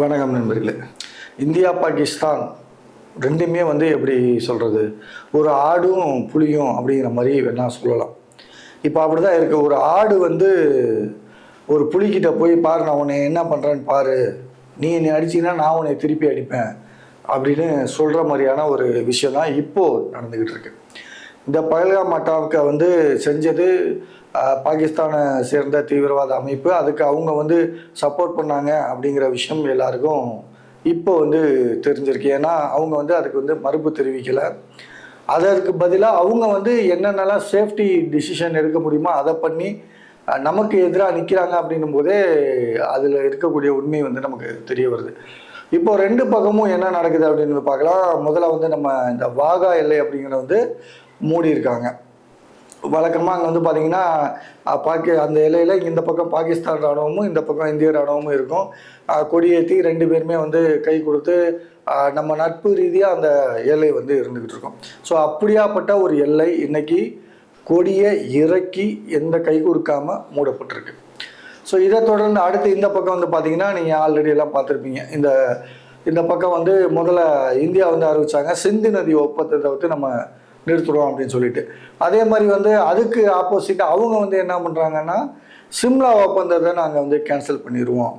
வணக்கம் நண்பர்களே. இந்தியா பாகிஸ்தான் ரெண்டுமே வந்து எப்படி சொல்கிறது ஒரு ஆடும் புலியும் அப்படிங்கிற மாதிரி வேணால் சொல்லலாம். இப்போ அப்படி தான் இருக்குது ஒரு ஆடு வந்து ஒரு புளிக்கிட்ட போய் பாரு நான் உன்னை என்ன பண்ணுறேன்னு பாரு. நீ என்னை அடிச்சீங்கன்னா நான் உன்னை திருப்பி அடிப்பேன் அப்படின்னு சொல்கிற மாதிரியான ஒரு விஷயம் தான் இப்போது நடந்துக்கிட்டு இருக்கு. இந்த பகல்காம் அட்டாவுக்கு வந்து செஞ்சது பாகிஸ்தானை சேர்ந்த தீவிரவாத அமைப்பு. அதுக்கு அவங்க வந்து சப்போர்ட் பண்ணாங்க அப்படிங்கிற விஷயம் எல்லாருக்கும் இப்போ வந்து தெரிஞ்சிருக்கு. ஏன்னா அவங்க வந்து அதுக்கு வந்து மறுப்பு தெரிவிக்கலை. அதற்கு பதிலாக அவங்க வந்து என்னென்னலாம் சேஃப்டி டிசிஷன் எடுக்க முடியுமோ அதை பண்ணி நமக்கு எதிராக நிற்கிறாங்க அப்படின்னும் போதே அதில் இருக்கக்கூடிய உண்மை வந்து நமக்கு தெரிய வருது. இப்போ ரெண்டு பக்கமும் என்ன நடக்குது அப்படின்னு பார்க்கலாம். முதல்ல வந்து நம்ம இந்த வாகா எல்லை அப்படிங்கிறத வந்து மூடி இருக்காங்க வழக்கமாக அங்கே வந்து பார்த்தீங்கன்னா பாக்கி அந்த எல்லையில் இந்த பக்கம் பாகிஸ்தான் இராணுவமும் இந்த பக்கம் இந்திய ராணுவமும் இருக்கும். கொடியேற்றி ரெண்டு பேருமே வந்து கை கொடுத்து நம்ம நட்பு ரீதியாக அந்த எல்லை வந்து இருந்துக்கிட்டு இருக்கோம். ஸோ அப்படியாப்பட்ட ஒரு எல்லை இன்னைக்கு கொடியை இறக்கி எந்த கை கொடுக்காமல் மூடப்பட்டிருக்கு. ஸோ இதை தொடர்ந்து அடுத்து இந்த பக்கம் வந்து பார்த்தீங்கன்னா நீங்கள் ஆல்ரெடி எல்லாம் பார்த்துருப்பீங்க. இந்த இந்த பக்கம் வந்து முதல்ல இந்தியா வந்து அறிவிச்சாங்க. சிந்து நதி ஒப்பந்தத்தை வந்து நம்ம நிறுத்துடுவோம் அப்படின்னு சொல்லிட்டு. அதே மாதிரி வந்து அதுக்கு ஆப்போசிட்டாக அவங்க வந்து என்ன பண்ணுறாங்கன்னா சிம்லா ஒப்பந்தத்தை நாங்கள் வந்து கேன்சல் பண்ணிடுவோம்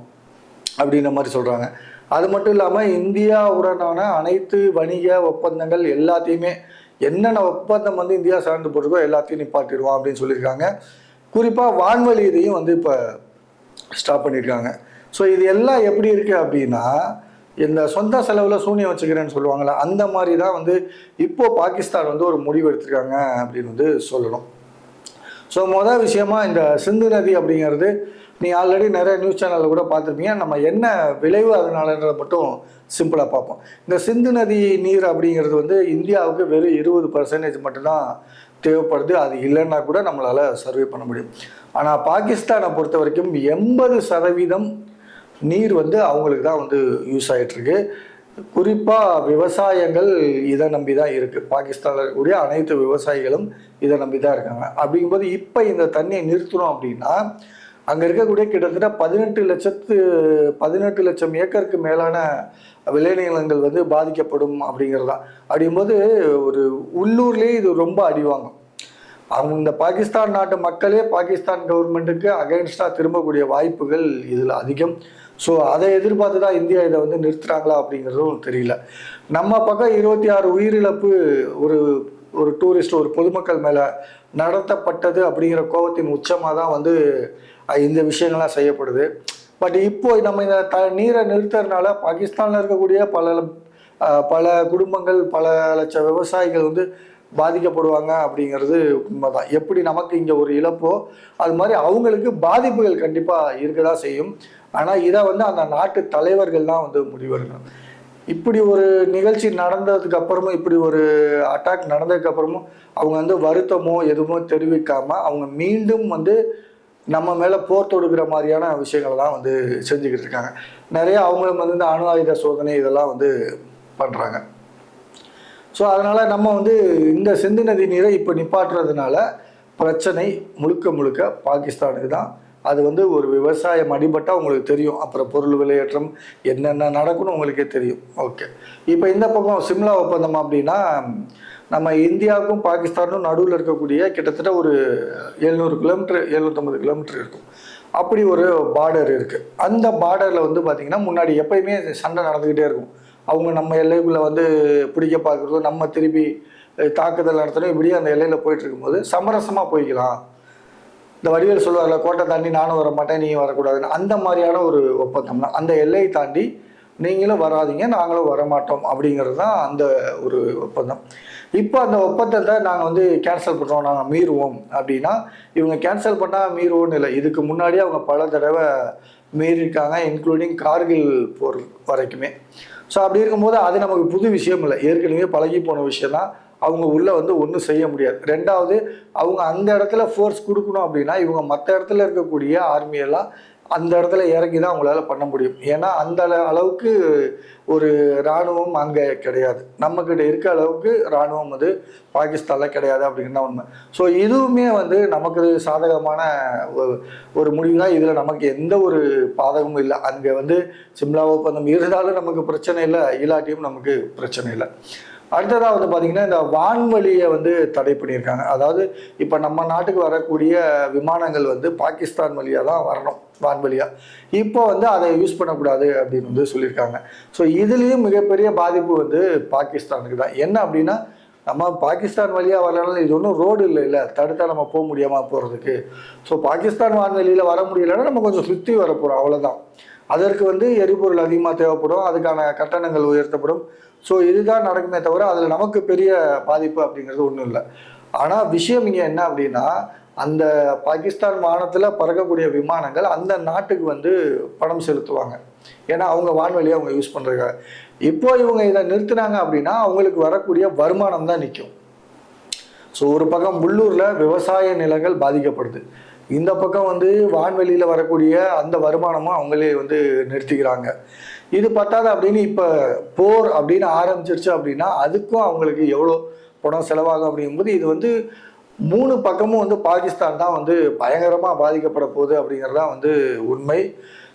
அப்படின்ற மாதிரி சொல்கிறாங்க அது மட்டும் இல்லாமல் இந்தியாவுடனான அனைத்து வணிக ஒப்பந்தங்கள் எல்லாத்தையுமே என்னென்ன ஒப்பந்தம் வந்து இந்தியா சார்ந்து போட்டிருக்கோ எல்லாத்தையும் நிப்பாட்டிடுவோம் அப்படின்னு சொல்லியிருக்காங்க. குறிப்பாக வான்வழி இதையும் வந்து இப்போ ஸ்டாப் பண்ணியிருக்காங்க. ஸோ இது எல்லாம் எப்படி இருக்குது அப்படின்னா இந்த சொந்த செலவில் சூனியம் வச்சுக்கிறேன்னு சொல்லுவாங்களே அந்த மாதிரி தான் வந்து இப்போது பாகிஸ்தான் வந்து ஒரு முடிவு எடுத்திருக்காங்க அப்படின்னு வந்து சொல்லணும். ஸோ மொதல் விஷயமா இந்த சிந்து நதி அப்படிங்கிறது நீ ஆல்ரெடி நிறைய நியூஸ் சேனலில் கூட பார்த்துருப்பீங்க. நம்ம என்ன விளைவு அதனாலன்றத மட்டும் சிம்பிளாக பார்ப்போம். இந்த சிந்து நதி நீர் அப்படிங்கிறது வந்து இந்தியாவுக்கு வெறும் இருபது பர்சன்டேஜ் மட்டும்தான் தேவைப்படுது. அது இல்லைன்னா கூட நம்மளால் சர்வே பண்ண முடியும். ஆனால் பாகிஸ்தானை பொறுத்த வரைக்கும் எண்பது சதவீதம் நீர் வந்து அவங்களுக்கு தான் வந்து யூஸ் ஆகிட்டுருக்கு குறிப்பாக விவசாயங்கள் இதை நம்பி தான் இருக்குது பாகிஸ்தானில் இருக்கக்கூடிய அனைத்து விவசாயிகளும் இதை நம்பி தான் இருக்காங்க. அப்படிங்கும்போது இப்போ இந்த தண்ணியை நிறுத்தணும் அப்படின்னா அங்கே இருக்கக்கூடிய கிட்டத்தட்ட பதினெட்டு லட்சத்து பதினெட்டு லட்சம் ஏக்கருக்கு மேலான விளைநிலங்கள் வந்து பாதிக்கப்படும் அப்படிங்கிறது. தான் அப்படிங்கும்போது ஒரு உள்ளூர்லேயே இது ரொம்ப அடிவாங்கும் அவங்க இந்த பாகிஸ்தான் நாட்டு மக்களே பாகிஸ்தான் கவர்மெண்ட்டுக்கு அகைன்ஸ்டாக திரும்பக்கூடிய வாய்ப்புகள் இதில் அதிகம். ஸோ அதை எதிர்பார்த்து தான் இந்தியா இதை வந்து நிறுத்துகிறாங்களா அப்படிங்கிறதும் தெரியல. நம்ம பக்கம் இருபத்தி ஆறு உயிரிழப்பு ஒரு ஒரு டூரிஸ்ட் ஒரு பொதுமக்கள் மேலே நடத்தப்பட்டது அப்படிங்கிற கோபத்தின் உச்சமாக தான் வந்து இந்த விஷயங்கள்லாம் செய்யப்படுது. பட் இப்போ நம்ம இந்த த நீரை நிறுத்துறதுனால பாகிஸ்தானில் இருக்கக்கூடிய பல பல குடும்பங்கள் பல லட்சம் விவசாயிகள் வந்து பாதிக்கப்படுவாங்க அப்படிங்கிறது உண்மைதான். எப்படி நமக்கு இங்கே ஒரு இழப்போ அது மாதிரி அவங்களுக்கு பாதிப்புகள் கண்டிப்பாக இருக்க தான் செய்யும். ஆனால் இதை வந்து அந்த நாட்டு தலைவர்கள் தான் வந்து முடிவெடுக்கணும். இப்படி ஒரு நிகழ்ச்சி நடந்ததுக்கு அப்புறமும் இப்படி ஒரு அட்டாக் நடந்ததுக்கு அப்புறமும் அவங்க வந்து வருத்தமோ எதுவுமோ தெரிவிக்காம அவங்க மீண்டும் வந்து நம்ம மேலே போர் தொடுக்கிற மாதிரியான விஷயங்களை தான் வந்து செஞ்சுக்கிட்டு இருக்காங்க. நிறைய அவங்களும் வந்து இந்த அணு ஆயுத சோதனை இதெல்லாம் வந்து பண்ணுறாங்க ஸோ அதனால் நம்ம வந்து இந்த சிந்து நதி நீரை இப்போ நிப்பாட்டுறதுனால பிரச்சனை முழுக்க முழுக்க பாகிஸ்தானுக்கு தான். அது வந்து ஒரு விவசாயம் அடிபட்டால் உங்களுக்கு தெரியும். அப்புறம் பொருள் விலையேற்றம் என்னென்ன நடக்கும்னு உங்களுக்கே தெரியும். ஓகே இப்போ இந்த பக்கம் சிம்லா ஒப்பந்தம் அப்படின்னா நம்ம இந்தியாவுக்கும் பாகிஸ்தானும் நடுவில் இருக்கக்கூடிய கிட்டத்தட்ட ஒரு எழுநூறு கிலோமீட்டர் எழுநூற்றம்பது கிலோமீட்டர் இருக்கும். அப்படி ஒரு பார்டர் இருக்குது அந்த பார்டரில் வந்து பார்த்திங்கன்னா முன்னாடி எப்பயுமே சண்டை நடந்துக்கிட்டே இருக்கும். அவங்க நம்ம எல்லைக்குள்ளே வந்து பிடிக்க பார்க்குறதும் நம்ம திருப்பி தாக்குதல் நடத்தணும் இப்படியே அந்த எல்லையில் போயிட்டு இருக்கும்போது சமரசமாக போய்க்கலாம். இந்த வடிவேல் சொல்லுவார்ல கோட்டை தாண்டி நானும் வர மாட்டேன் நீயும் வரக்கூடாதுன்னு. அந்த மாதிரியான ஒரு ஒப்பந்தம் தான் அந்த எல்லையை தாண்டி நீங்களும் வராதீங்க நாங்களும் வரமாட்டோம் அப்படிங்கிறது தான் அந்த ஒரு ஒப்பந்தம். இப்போ அந்த ஒப்பந்தத்தை நாங்கள் வந்து கேன்சல் பண்ணுறோம் நாங்கள் மீறுவோம் அப்படின்னா இவங்க கேன்சல் பண்ணால் மீறுவோம்னு இல்லை. இதுக்கு முன்னாடி அவங்க பல தடவை மீறியிருக்காங்க இன்க்ளூடிங் கார்கில் போர் வரைக்குமே. ஸோ அப்படி இருக்கும்போது அது நமக்கு புது விஷயம் இல்லை. ஏற்கனவே பழகி போன விஷயம் தான். அவங்க உள்ளே வந்து ஒன்றும் செய்ய முடியாது. ரெண்டாவது அவங்க அந்த இடத்துல ஃபோர்ஸ் கொடுக்கணும் அப்படின்னா இவங்க மற்ற இடத்துல இருக்கக்கூடிய ஆர்மியெல்லாம் அந்த இடத்துல இறங்கி தான் அவங்களால பண்ண முடியும். ஏன்னா அந்த அளவுக்கு ஒரு இராணுவம் அங்கே கிடையாது. நம்மக்கிட்ட இருக்க அளவுக்கு இராணுவம் வந்து பாகிஸ்தானில் கிடையாது அப்படிங்கிறது உண்மை. ஸோ இதுவுமே வந்து நமக்கு சாதகமான ஒரு- ஒரு முடிவு தான் இதில் நமக்கு எந்த ஒரு பாதகமும் இல்லை. அங்கே வந்து சிம்லா ஒப்பந்தம் இருந்தாலும் நமக்கு பிரச்சனை இல்லை. இல்லாட்டியும் நமக்கு பிரச்சனை இல்லை. அடுத்ததாக வந்து பார்த்திங்கன்னா இந்த வான்வழியை வந்து தடை பண்ணியிருக்காங்க. அதாவது இப்போ நம்ம நாட்டுக்கு வரக்கூடிய விமானங்கள் வந்து பாகிஸ்தான் வழியாக தான் வரணும் வான்வழியாக இப்போ வந்து அதை யூஸ் பண்ணக்கூடாது அப்படின்னு வந்து சொல்லியிருக்காங்க. ஸோ இதுலேயும் மிகப்பெரிய பாதிப்பு வந்து பாகிஸ்தானுக்கு தான். என்ன அப்படின்னா நம்ம பாகிஸ்தான் வழியாக வரலாம் இது ஒன்றும் ரோடு இல்லை இல்லை. தடுத்தால் நம்ம போக முடியாமல் போகிறதுக்கு ஸோ பாகிஸ்தான் வான்வெளியில் வர முடியலைன்னா நம்ம கொஞ்சம் சுற்றி வர போகிறோம் அவ்வளோதான் அதற்கு வந்து எரிபொருள் அதிகமாக தேவைப்படும் அதுக்கான கட்டணங்கள் உயர்த்தப்படும். ஸோ இதுதான் நடக்குமே தவிர அதில் நமக்கு பெரிய பாதிப்பு அப்படிங்கிறது ஒன்றும் இல்லை. ஆனால் விஷயம் இங்கே என்ன அப்படின்னா அந்த பாகிஸ்தான் வானத்தில் பறக்கக்கூடிய விமானங்கள் அந்த நாட்டுக்கு வந்து பணம் செலுத்துவாங்க. ஏன்னா அவங்க வான்வெளியை அவங்க யூஸ் பண்ணுறாங்க இப்போ இவங்க இதை நிறுத்தினாங்க அப்படின்னா அவங்களுக்கு வரக்கூடிய வருமானம் தான் நிற்கும் ஸோ ஒரு பக்கம் உள்ளூரில் விவசாய நிலங்கள் பாதிக்கப்படுது. இந்த பக்கம் வந்து வான்வெளியில் வரக்கூடிய அந்த வருமானமும் அவங்களே வந்து நிறுத்திக்கிறாங்க. இது பத்தாது அப்படின்னு இப்போ போர் அப்படின்னு ஆரம்பிச்சிருச்சு அப்படின்னா அதுக்கும் அவங்களுக்கு எவ்வளோ பணம் செலவாகும் அப்படிங்கும்போது இது வந்து மூணு பக்கமும் வந்து பாகிஸ்தான் தான் வந்து பயங்கரமாக பாதிக்கப்பட போகுது அப்படிங்கிறது தான் வந்து உண்மை.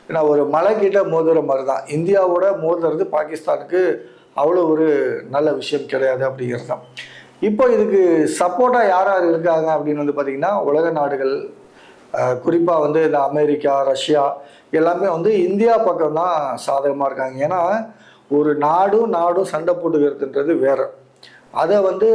ஏன்னா ஒரு மலை கிட்ட மோதுற மாதிரி தான் இந்தியாவோட மோதுறது பாகிஸ்தானுக்கு அவ்வளோ ஒரு நல்ல விஷயம் கிடையாது அப்படிங்கிறது தான் இப்போ இதுக்கு சப்போர்ட்டாக யார் யார் இருக்காங்க அப்படின்னு வந்து பார்த்திங்கன்னா உலக நாடுகள் குறிப்பாக வந்து இந்த அமெரிக்கா ரஷ்யா எல்லாமே வந்து இந்தியா பக்கம் தான் சாதகமாக இருக்காங்க. ஏன்னா ஒரு நாடும் நாடும் சண்டை போட்டுக்கிறதுன்றது வேற. அதை வந்து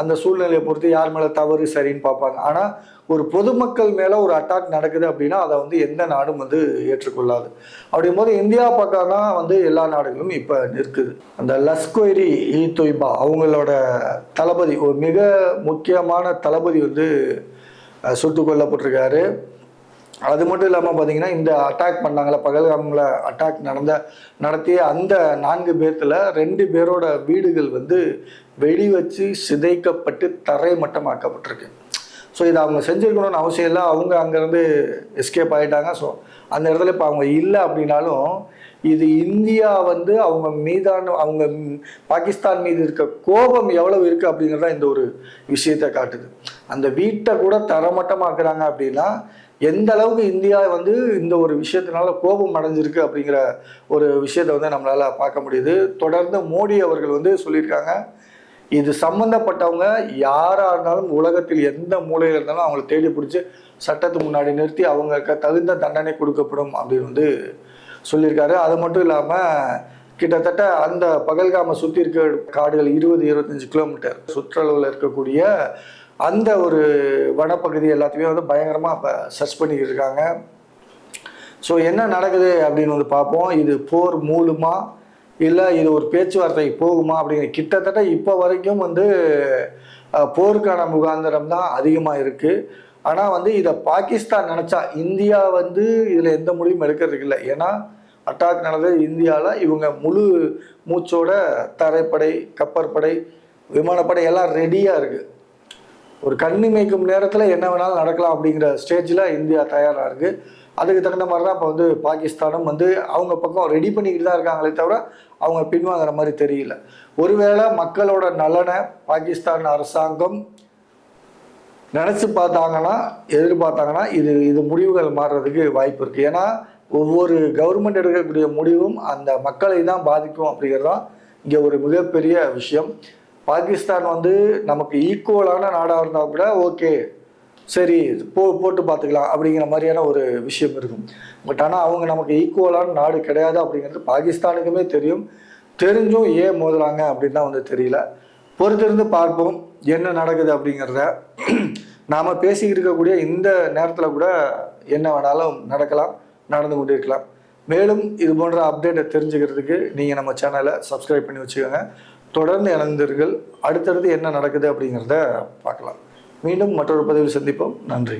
அந்த சூழ்நிலையை பொறுத்து யார் மேலே தவறு சரின்னு பார்ப்பாங்க. ஆனால் ஒரு பொதுமக்கள் மேலே ஒரு அட்டாக் நடக்குது அப்படின்னா அதை வந்து எந்த நாடும் வந்து ஏற்றுக்கொள்ளாது. அப்படிங்கும் போது இந்தியா பக்கம் தான் வந்து எல்லா நாடுகளும் இப்போ இருக்குது அந்த லஸ்கொய்ரி இ தொய்பா அவங்களோட தளபதி ஒரு மிக முக்கியமான தளபதி வந்து சுட்டு கொல்லப்பட்டிருக்காரு. அது மட்டும் இல்லாமல் பார்த்தீங்கன்னா இந்த அட்டாக் பண்ணாங்களே பகல்காமில் அட்டாக் நடந்த நடத்திய அந்த நான்கு பேர்த்தில் ரெண்டு பேரோட வீடுகள் வந்து வெடி வச்சு சிதைக்கப்பட்டு தரை மட்டமாக்கப்பட்டிருக்கு ஸோ இதை அவங்க செஞ்சுருக்கணும்னு அவசியம் இல்லை. அவங்க அங்கேருந்து எஸ்கேப் ஆகிட்டாங்க ஸோ அந்த இடத்துல இப்போ அவங்க இல்லை அப்படின்னாலும் இது இந்தியா வந்து அவங்க மீதான அவங்க பாகிஸ்தான் மீது இருக்க கோபம் எவ்வளவு இருக்குது அப்படிங்கிறத இந்த ஒரு விஷயத்தை காட்டுது. அந்த வீட்டை கூட தரமட்டமாக்குறாங்க அப்படின்னா எந்த அளவுக்கு இந்தியா வந்து இந்த ஒரு விஷயத்தினால கோபம் அடைஞ்சிருக்கு அப்படிங்கிற ஒரு விஷயத்தை வந்து நம்மளால் பார்க்க முடியுது. தொடர்ந்து மோடி அவர்கள் வந்து சொல்லியிருக்காங்க. இது சம்மந்தப்பட்டவங்க யாராக இருந்தாலும் உலகத்தில் எந்த மூலையில் இருந்தாலும் அவங்கள தேடி பிடிச்சி சட்டத்துக்கு முன்னாடி நிறுத்தி அவங்களுக்கு தகுந்த தண்டனை கொடுக்கப்படும் அப்படின்னு வந்து சொல்லியிருக்காரு. அது மட்டும் இல்லாமல் கிட்டத்தட்ட அந்த பகல்காம சுற்றி இருக்க காடுகள் இருபது இருபத்தஞ்சு கிலோமீட்டர் சுற்றளவில் இருக்கக்கூடிய அந்த ஒரு வனப்பகுதி எல்லாத்தையுமே வந்து பயங்கரமாக இப்போ சர்ச் பண்ணிக்கிட்டு இருக்காங்க. ஸோ என்ன நடக்குது அப்படின்னு வந்து பார்ப்போம். இது போர் மூலமாக இல்லை இது ஒரு பேச்சுவார்த்தை போகுமா அப்படிங்கிற கிட்டத்தட்ட இப்போ வரைக்கும் வந்து போருக்கான முகாந்திரம் தான் அதிகமாக இருக்குது ஆனால் வந்து இதை பாகிஸ்தான் நினச்சா இந்தியா வந்து இதில் எந்த முடிவும் எடுக்கிறதுக்கு இல்லை. ஏன்னா அட்டாக் நடந்தது இந்தியாவில் இவங்க முழு மூச்சோட தரைப்படை கப்பற்படை விமானப்படை எல்லாம் ரெடியாக இருக்குது ஒரு கண்ணி மேய்க்கும் நேரத்தில் என்ன வேணாலும் நடக்கலாம் அப்படிங்கிற ஸ்டேஜில் இந்தியா தயாராக இருக்குது அதுக்கு தகுந்த மாதிரி தான் இப்போ வந்து பாகிஸ்தானும் வந்து அவங்க பக்கம் ரெடி பண்ணிக்கிட்டு தான் இருக்காங்களே தவிர அவங்க பின்வாங்குற மாதிரி தெரியல. ஒருவேளை மக்களோட நலனை பாகிஸ்தான் அரசாங்கம் நினச்சி பார்த்தாங்கன்னா எதிர்பார்த்தாங்கன்னா இது இது முடிவுகள் மாறுறதுக்கு வாய்ப்பு இருக்குது ஏன்னா ஒவ்வொரு கவர்மெண்ட் எடுக்கக்கூடிய முடிவும் அந்த மக்களை தான் பாதிக்கும் அப்படிங்கிறது தான் இங்கே ஒரு மிகப்பெரிய விஷயம். பாகிஸ்தான் வந்து நமக்கு ஈக்குவலான நாடாக இருந்தால் கூட ஓகே சரி போ போட்டு பார்த்துக்கலாம் அப்படிங்கிற மாதிரியான ஒரு விஷயம் இருக்கும். பட் ஆனால் அவங்க நமக்கு ஈக்குவலான நாடு கிடையாது அப்படிங்கிறது பாகிஸ்தானுக்குமே தெரியும். தெரிஞ்சும் ஏன் மோதுறாங்க அப்படின்னு தான் வந்து தெரியல. பொறுத்திருந்து பார்ப்போம் என்ன நடக்குது அப்படிங்கிறத. நாம் பேசிக்கிட்டு இருக்கக்கூடிய இந்த நேரத்தில் கூட என்ன வேணாலும் நடக்கலாம் நடந்து கொண்டு இருக்கலாம். மேலும் இது போன்ற அப்டேட்டை தெரிஞ்சுக்கிறதுக்கு நீங்கள் நம்ம சேனலை சப்ஸ்கிரைப் பண்ணி வச்சுக்கோங்க. தொடர்ந்து இணைந்தீர்கள் அடுத்தடுத்து என்ன நடக்குது அப்படிங்கிறத பார்க்கலாம். மீண்டும் மற்றொரு பதிவில் சந்திப்போம். நன்றி.